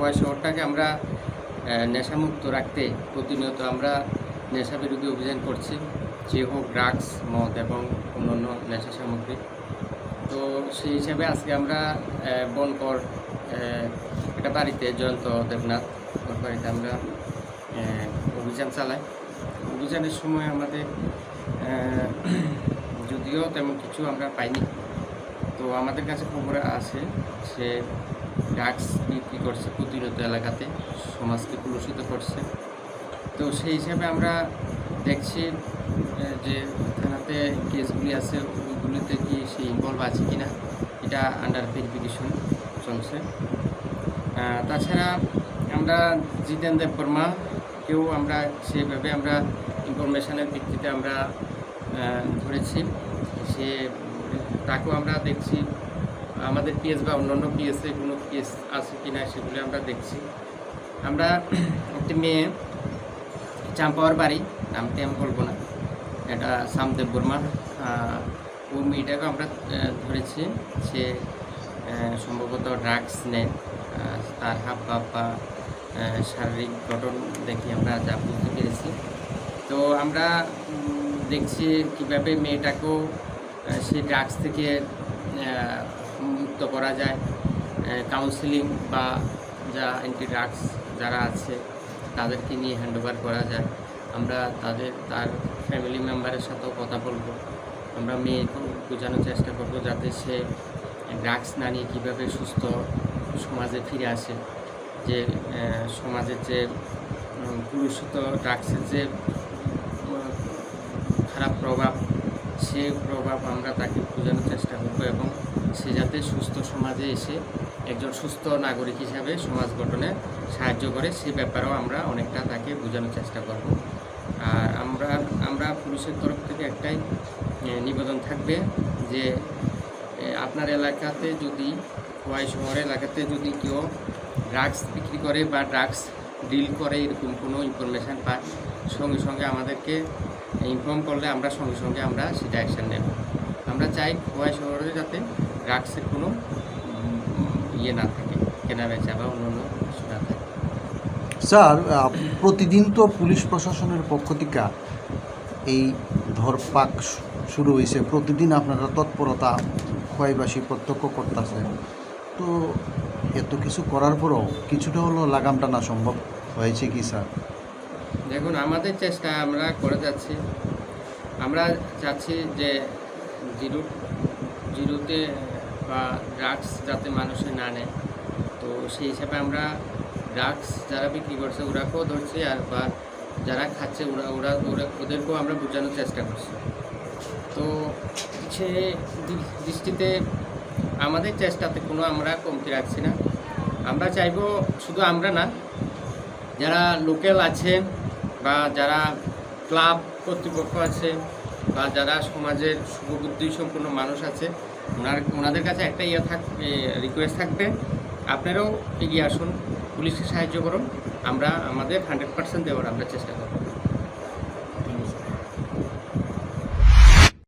খোয়া শহরটাকে আমরা নেশামুক্ত রাখতে প্রতিনিয়ত আমরা নেশা বিরোধী অভিযান করছি। যে হোক ড্রাগস মদ এবং অন্যান্য নেশা সামগ্রী। তো সেই হিসাবে আজকে আমরা বনকর একটা বাড়িতে জয়ন্ত দেবনাথ, ওর বাড়িতে আমরা অভিযান চালাই। অভিযানের সময় আমাদের যদিও তেমন কিছু আমরা পাইনি। তো আমাদের কাছে খবর আছে সে ড্রাগস বিক্রি করছে প্রতিরোধ এলাকাতে, সমাজকে কলুষিত করছে। তো সেই হিসাবে আমরা দেখছি যে থানাতে কেসগুলি আছে ওইগুলিতে কি সে ইনভলভ আছে কিনা, এটা আন্ডার ভেরিফিকেশন চলছে। তাছাড়া আমরা জিতেন দেব বর্মা, কেউ আমরা সেভাবে আমরা ইনফরমেশনের ভিত্তিতে আমরা ধরেছি। সে, তাকেও আমরা দেখছি। আমাদের পিএস বা অন্যান্য পিএসে কোনো কেস আছে কি না সেগুলি আমরা দেখছি। আমরা একটি মেয়ে চাম্পাওয়ার বাড়ি নামটি আমি বলব না। এটা সামদেব বর্মা। আহ, ওই মেয়েটাকে আমরা ধরেছি সে সম্ভবত ড্রাগস নেয়। তার হাব ভাব বা শারীরিক গঠন দেখে আমরা যা বুঝতে পেরেছি। তো আমরা দেখছি কীভাবে মেয়েটাকেও সেই ড্রাগস থেকে মুক্ত করা যায়। কাউন্সিলিং বা যা অ্যান্টি ড্রাগস যারা আছে, তাদেরকে নিয়ে হ্যান্ডওভার করা যায়। আমরা তাদের, তার ফ্যামিলি মেম্বারের সাথেও কথা বলব। আমরা মেয়েকেও বোঝানোর চেষ্টা করব যাতে সে ড্রাগস না নিয়ে কীভাবে সুস্থ সমাজে ফিরে আসে। যে সমাজের যে কলুষিত ড্রাগসের যে খারাপ প্রভাব, সে প্রভাব আমরা তাকে বোঝানোর চেষ্টা করব এবং সে যাতে সুস্থ সমাজে এসে একজন সুস্থ নাগরিক হিসাবে সমাজ গঠনে সাহায্য করে, সে ব্যাপারেও আমরা অনেকটা তাকে বোঝানোর চেষ্টা করব। আর আমরা আমরা পুলিশের তরফ থেকে একটাই নিবেদন থাকবে যে আপনার এলাকাতে যদি খোয়াই শহর এলাকাতে যদি কেউ ড্রাগস বিক্রি করে বা ড্রাগস ডিল করে, এরকম কোনো ইনফরমেশান পায় সঙ্গে সঙ্গে আমাদেরকে ইনফর্ম করলে আমরা সঙ্গে সঙ্গে আমরা সেটা অ্যাকশন নেব। আমরা চাই খোয়াই শহরে যাতে ড্রাগসের কোনো ইয়ে না থাকে কেনা বেচা বা অন্য কিছু না থাকে। স্যার প্রতিদিন তো পুলিশ প্রশাসনের পক্ষ থেকে এই ধরপাক শুরু হয়েছে প্রতিদিন আপনারা তৎপরতা ক্ষয়বাসী প্রত্যক্ষ করতেছেন। তো এত কিছু করার পরও কিছুটা হলো লাগাম টানা সম্ভব হয়েছে কি স্যার? দেখুন আমাদের চেষ্টা আমরা করে যাচ্ছি। আমরা চাচ্ছি যে জিরো জিরোতে বা ড্রাগস যাতে মানুষে না নেয়। তো সেই হিসাবে আমরা ড্রাগস যারা বিক্রি করছে ওরাকেও ধরছি আর বা যারা খাচ্ছে ওরা ওরা ওরা, ওদেরকেও আমরা বোঝানোর চেষ্টা করছি। তো সে দৃষ্টিতে আমাদের চেষ্টাতে কোনো আমরা কমতি রাখছি না। আমরা চাইব শুধু আমরা না, যারা লোকাল আছে বা যারা ক্লাব কর্তৃপক্ষ আছে বা যারা সমাজের শুভবুদ্ধি সম্পন্ন মানুষ আছে, ওনার, ওনাদের কাছে একটা ইয়ে থাক রিকোয়েস্ট থাকবে, আপনারাও এগিয়ে আসুন, পুলিশকে সাহায্য করুন, আমরা, আমাদের হান্ড্রেড পার্সেন্ট দেওয়ার আমরা চেষ্টা করব।